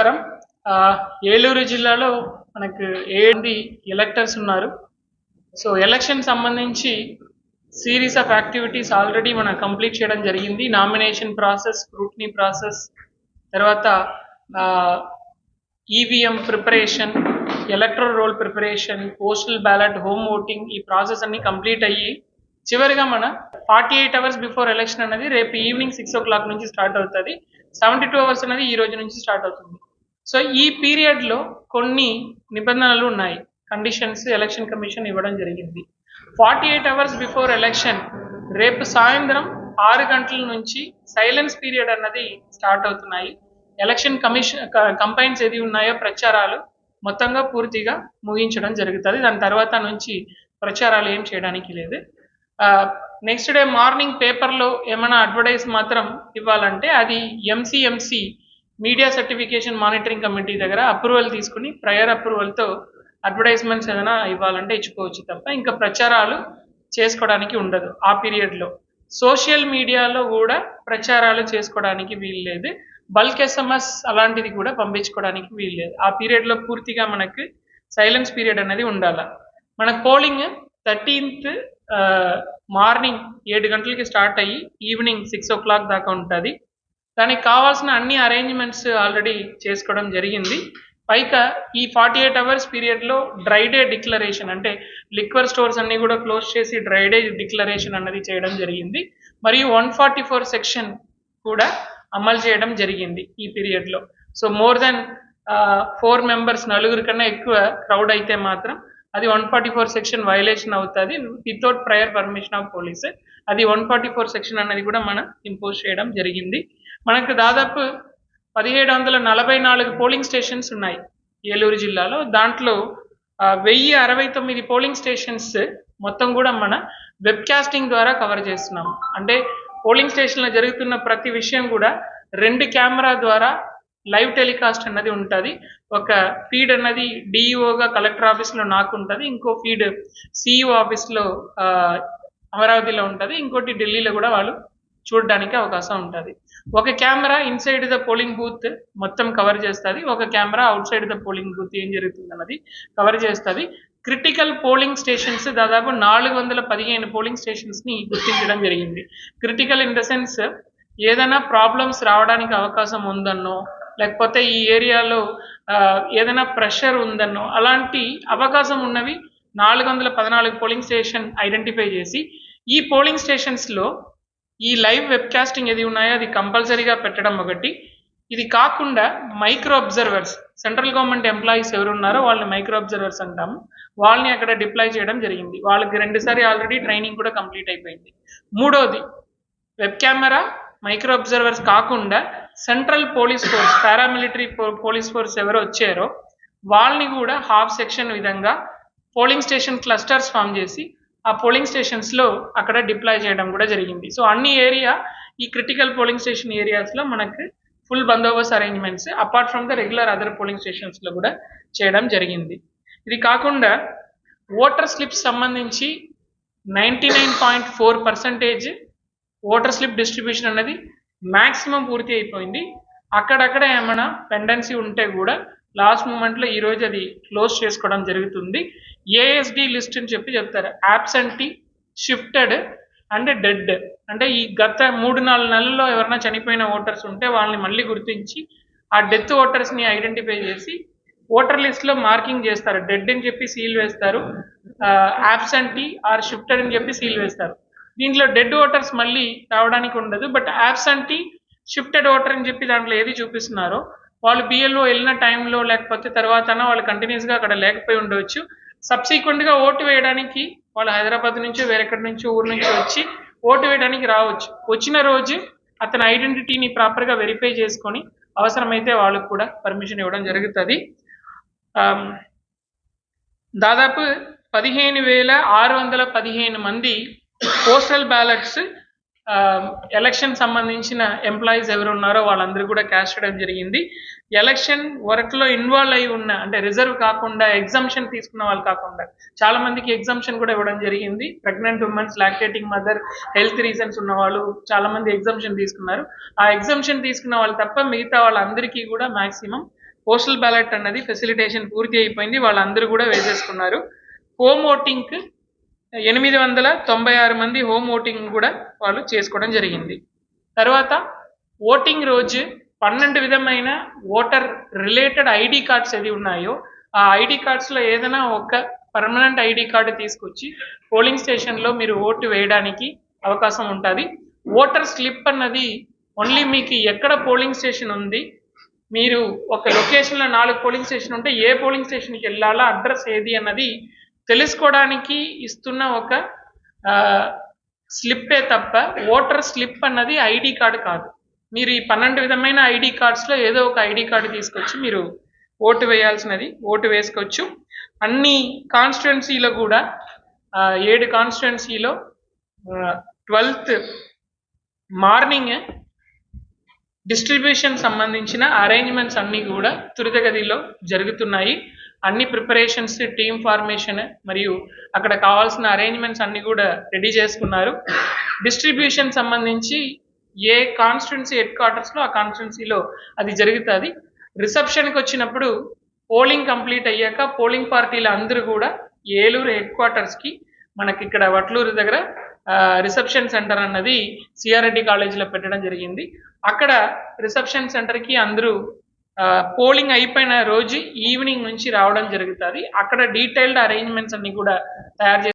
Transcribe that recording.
నమస్కారం. ఏలూరు జిల్లాలో మనకు ఏడు ఎలక్టర్స్ ఉన్నారు. సో ఎలక్షన్ సంబంధించి సిరీస్ ఆఫ్ యాక్టివిటీస్ ఆల్రెడీ మనం కంప్లీట్ చేయడం జరిగింది. నామినేషన్ ప్రాసెస్ స్క్రూట్నీ ప్రాసెస్ తర్వాత EVM preparation electoral roll preparation postal ballot home voting ఈ ప్రాసెస్ అన్ని కంప్లీట్ అయ్యి చివరిగా మన forty eight hours before election అనేది రేపు ఈవినింగ్ సిక్స్ ఓ క్లాక్ నుంచి స్టార్ట్ అవుతుంది. సెవెంటీ టూ అవర్స్ అనేది ఈ రోజు నుంచి స్టార్ట్ అవుతుంది. సో ఈ పీరియడ్లో కొన్ని నిబంధనలు ఉన్నాయి. కండిషన్స్ ఎలక్షన్ కమిషన్ ఇవ్వడం జరిగింది. Forty eight hours before election రేపు సాయంత్రం ఆరు గంటల నుంచి సైలెన్స్ పీరియడ్ అన్నది స్టార్ట్ అవుతున్నాయి. ఎలక్షన్ కమిషన్ కంపైన్స్ ఏది ఉన్నాయో ప్రచారాలు మొత్తంగా పూర్తిగా ముగించడం జరుగుతుంది. దాని తర్వాత నుంచి ప్రచారాలు ఏం చేయడానికి లేదు. నెక్స్ట్ డే మార్నింగ్ పేపర్లో ఏమైనా అడ్వర్టైజ్ మాత్రం ఇవ్వాలంటే అది MCMC media certification monitoring committee దగ్గర అప్రూవల్ తీసుకుని ప్రయర్ అప్రూవల్తో అడ్వర్టైజ్మెంట్స్ ఏదైనా ఇవ్వాలంటే ఇచ్చుకోవచ్చు తప్ప ఇంకా ప్రచారాలు చేసుకోవడానికి ఉండదు ఆ పీరియడ్లో. సోషల్ మీడియాలో కూడా ప్రచారాలు చేసుకోవడానికి వీలు లేదు. బల్క్ ఎస్ఎంఎస్ అలాంటిది కూడా పంపించుకోవడానికి వీలు లేదు. ఆ పీరియడ్లో పూర్తిగా మనకు సైలెన్స్ పీరియడ్ అనేది ఉండాలి. మన పోలింగ్ థర్టీన్త్ మార్నింగ్ ఏడు గంటలకి స్టార్ట్ అయ్యి ఈవినింగ్ సిక్స్ ఓ క్లాక్ దాకా ఉంటుంది. దానికి కావాల్సిన అన్ని అరేంజ్మెంట్స్ ఆల్రెడీ చేసుకోవడం జరిగింది. పైగా ఈ ఫార్టీ ఎయిట్ అవర్స్ పీరియడ్లో డ్రై డే డిక్లరేషన్ అంటే లిక్వర్ స్టోర్స్ అన్ని కూడా క్లోజ్ చేసి డ్రై డే డిక్లరేషన్ అన్నది చేయడం జరిగింది. మరియు వన్ ఫార్టీ ఫోర్ సెక్షన్ కూడా అమలు చేయడం జరిగింది ఈ పీరియడ్లో so more than four members నలుగురు కన్నా ఎక్కువ క్రౌడ్ అయితే మాత్రం అది one forty four section violation అవుతుంది without prior permission of police అది వన్ ఫార్టీ ఫోర్ సెక్షన్ అనేది కూడా మనం ఇంపోజ్ చేయడం జరిగింది. మనకు దాదాపు పదిహేడు వందల నలభై నాలుగు పోలింగ్ స్టేషన్స్ ఉన్నాయి ఏలూరు జిల్లాలో. దాంట్లో వెయ్యి అరవై తొమ్మిది పోలింగ్ స్టేషన్స్ మొత్తం కూడా మన వెబ్కాస్టింగ్ ద్వారా కవర్ చేస్తున్నాము అంటే పోలింగ్ స్టేషన్లో జరుగుతున్న ప్రతి విషయం కూడా రెండు కెమెరా ద్వారా లైవ్ టెలికాస్ట్ అన్నది ఉంటుంది. ఒక ఫీడ్ అన్నది డిఈఓగా కలెక్టర్ ఆఫీస్లో నాకు ఉంటుంది. ఇంకో ఫీడ్ సిఇఓ ఆఫీస్లో అమరావతిలో ఉంటుంది. ఇంకోటి ఢిల్లీలో కూడా వాళ్ళు చూడడానికి అవకాశం ఉంటుంది. ఒక camera inside the polling booth మొత్తం కవర్ చేస్తుంది. ఒక camera outside the polling booth ఏం జరుగుతుంది అన్నది కవర్ చేస్తుంది. క్రిటికల్ పోలింగ్ స్టేషన్స్ దాదాపు నాలుగు వందల పదిహేను పోలింగ్ స్టేషన్స్ని గుర్తించడం జరిగింది. క్రిటికల్ ఇన్ ద సెన్స్ ఏదైనా ప్రాబ్లమ్స్ రావడానికి అవకాశం ఉందన్నో లేకపోతే ఈ ఏరియాలో ఏదైనా ప్రెషర్ ఉందన్నో అలాంటి అవకాశం ఉన్నవి నాలుగు వందల పద్నాలుగు పోలింగ్ స్టేషన్ ఐడెంటిఫై చేసి ఈ పోలింగ్ స్టేషన్స్లో ఈ లైవ్ వెబ్కాస్టింగ్ ఏది ఉన్నాయో అది కంపల్సరీగా పెట్టడం ఒకటి. ఇది కాకుండా micro observers central government employees ఎవరు ఉన్నారో వాళ్ళని మైక్రో అబ్జర్వర్స్ అంటాము. వాళ్ళని అక్కడ డిప్లాయ్ చేయడం జరిగింది. వాళ్ళకి రెండుసారి ఆల్రెడీ ట్రైనింగ్ కూడా కంప్లీట్ అయిపోయింది. మూడోది వెబ్ కెమెరా మైక్రో అబ్జర్వర్స్ కాకుండా central police force paramilitary police force ఎవరు వచ్చారో వాళ్ళని కూడా హాఫ్ సెక్షన్ విధంగా పోలింగ్ స్టేషన్ క్లస్టర్స్ ఫామ్ చేసి ఆ పోలింగ్ స్టేషన్స్లో అక్కడ డిప్లాయ్ చేయడం కూడా జరిగింది. సో అన్ని ఏరియా ఈ క్రిటికల్ పోలింగ్ స్టేషన్ ఏరియాస్లో మనకు ఫుల్ బందోబస్తు arrangements apart from the regular other polling స్టేషన్స్లో కూడా చేయడం జరిగింది. ఇది కాకుండా ఓటర్ స్లిప్స్ సంబంధించి ninety nine point four percentage voter slip distribution అనేది మ్యాక్సిమం పూర్తి అయిపోయింది. అక్కడక్కడ ఏమైనా పెండెన్సీ ఉంటే కూడా లాస్ట్ మూమెంట్లో ఈరోజు అది క్లోజ్ చేసుకోవడం జరుగుతుంది. ఏఎస్డి లిస్ట్ అని చెప్పి చెప్తారు. యాబ్సెంటీ షిఫ్టెడ్ అండ్ డెడ్ అంటే ఈ గత మూడు నాలుగు నెలల్లో ఎవరైనా చనిపోయిన ఓటర్స్ ఉంటే వాళ్ళని మళ్ళీ గుర్తించి ఆ డెత్ ఓటర్స్ని ఐడెంటిఫై చేసి ఓటర్ లిస్ట్లో మార్కింగ్ చేస్తారు. డెడ్ అని చెప్పి సీల్ వేస్తారు. యాబ్సెంటీ ఆర్ షిఫ్టెడ్ అని చెప్పి సీల్ వేస్తారు. దీంట్లో డెడ్ ఓటర్స్ మళ్ళీ రావడానికి ఉండదు. బట్ యాబ్సెంటీ షిఫ్టెడ్ ఓటర్ అని చెప్పి దాంట్లో ఏది చూపిస్తున్నారో వాళ్ళు బిఎల్ఓ వెళ్ళిన టైంలో లేకపోతే తర్వాత వాళ్ళు కంటిన్యూస్గా అక్కడ లేకపోయి ఉండవచ్చు. సబ్సీక్వెంట్గా ఓటు వేయడానికి వాళ్ళు హైదరాబాద్ నుంచో వేరెక్కడి నుంచో ఊరు నుంచి వచ్చి ఓటు వేయడానికి రావచ్చు. వచ్చిన రోజు అతని ఐడెంటిటీని ప్రాపర్గా వెరిఫై చేసుకొని అవసరమైతే వాళ్ళకు కూడా పర్మిషన్ ఇవ్వడం జరుగుతుంది. Um, దాదాపు పదిహేను వేల ఆరు వందల పదిహేను మంది పోస్టల్ బ్యాలెట్స్ ఎలక్షన్ సంబంధించిన ఎంప్లాయీస్ ఎవరు ఉన్నారో వాళ్ళందరూ కూడా క్యాష్ చేయడం జరిగింది. ఎలక్షన్ వర్క్లో ఇన్వాల్వ్ అయి ఉన్న అంటే రిజర్వ్ కాకుండా ఎగ్జామ్షన్ తీసుకున్న వాళ్ళు కాకుండా చాలా మందికి ఎగ్జామ్షన్ కూడా ఇవ్వడం జరిగింది. Pregnant womens lactating mother health reasons ఉన్న వాళ్ళు చాలా మంది ఎగ్జామ్షన్ తీసుకున్నారు. ఆ ఎగ్జామ్షన్ తీసుకున్న వాళ్ళు తప్ప మిగతా వాళ్ళందరికీ కూడా మాక్సిమం పోస్టల్ బ్యాలెట్ అన్నది ఫెసిలిటేషన్ పూర్తి అయిపోయింది. వాళ్ళందరూ కూడా వేసేసుకున్నారు. హోమ్ ఓటింగ్కి ఎనిమిది వందల తొంభై ఆరు మంది హోమ్ ఓటింగ్ కూడా వాళ్ళు చేసుకోవడం జరిగింది. తర్వాత ఓటింగ్ రోజు పన్నెండు విధమైన ఓటర్ రిలేటెడ్ ఐడి కార్డ్స్ ఏవి ఉన్నాయో ఆ ఐడి కార్డ్స్లో ఏదైనా ఒక పర్మనెంట్ ఐడి కార్డు తీసుకొచ్చి పోలింగ్ స్టేషన్లో మీరు ఓటు వేయడానికి అవకాశం ఉంటుంది. ఓటర్ స్లిప్ అన్నది ఓన్లీ మీకు ఎక్కడ పోలింగ్ స్టేషన్ ఉంది మీరు ఒక లొకేషన్లో నాలుగు పోలింగ్ స్టేషన్ ఉంటే ఏ పోలింగ్ స్టేషన్కి వెళ్ళాలా అడ్రస్ ఏది అన్నది తెలుసుకోవడానికి ఇస్తున్న ఒక స్లిప్పే తప్ప ఓటర్ స్లిప్ అన్నది ఐడి కార్డు కాదు. మీరు ఈ పన్నెండు విధమైన ఐడి కార్డ్స్లో ఏదో ఒక ఐడి కార్డు తీసుకొచ్చి మీరు ఓటు వేయాల్సినది ఓటు వేసుకోవచ్చు. అన్ని కాన్స్టిట్యున్సీలో కూడా ఏడు కాన్స్టిట్యున్సీలో ట్వెల్త్ మార్నింగ్ డిస్ట్రిబ్యూషన్ సంబంధించిన అరేంజ్మెంట్స్ అన్నీ కూడా త్వరితగతిలో జరుగుతున్నాయి. అన్ని ప్రిపరేషన్స్ టీమ్ ఫార్మేషన్ మరియు అక్కడ కావాల్సిన అరేంజ్మెంట్స్ అన్నీ కూడా రెడీ చేసుకున్నారు. డిస్ట్రిబ్యూషన్ సంబంధించి ఏ కాన్స్టిట్యున్సీ హెడ్ క్వార్టర్స్లో ఆ కాన్స్టిట్యున్సీలో అది జరుగుతుంది. రిసెప్షన్కి వచ్చినప్పుడు పోలింగ్ కంప్లీట్ అయ్యాక పోలింగ్ పార్టీలు అందరూ కూడా ఏలూరు హెడ్ క్వార్టర్స్కి మనకి ఇక్కడ వట్లూరు దగ్గర రిసెప్షన్ సెంటర్ అన్నది సిఆర్రెడ్డి కాలేజీలో పెట్టడం జరిగింది. అక్కడ రిసెప్షన్ సెంటర్కి అందరూ పోలింగ్ అయిపోయిన రోజు ఈవినింగ్ నుంచి రావడం జరుగుతుంది. అక్కడ డీటెయిల్డ్ అరేంజ్మెంట్స్ అన్ని కూడా తయారు చేసి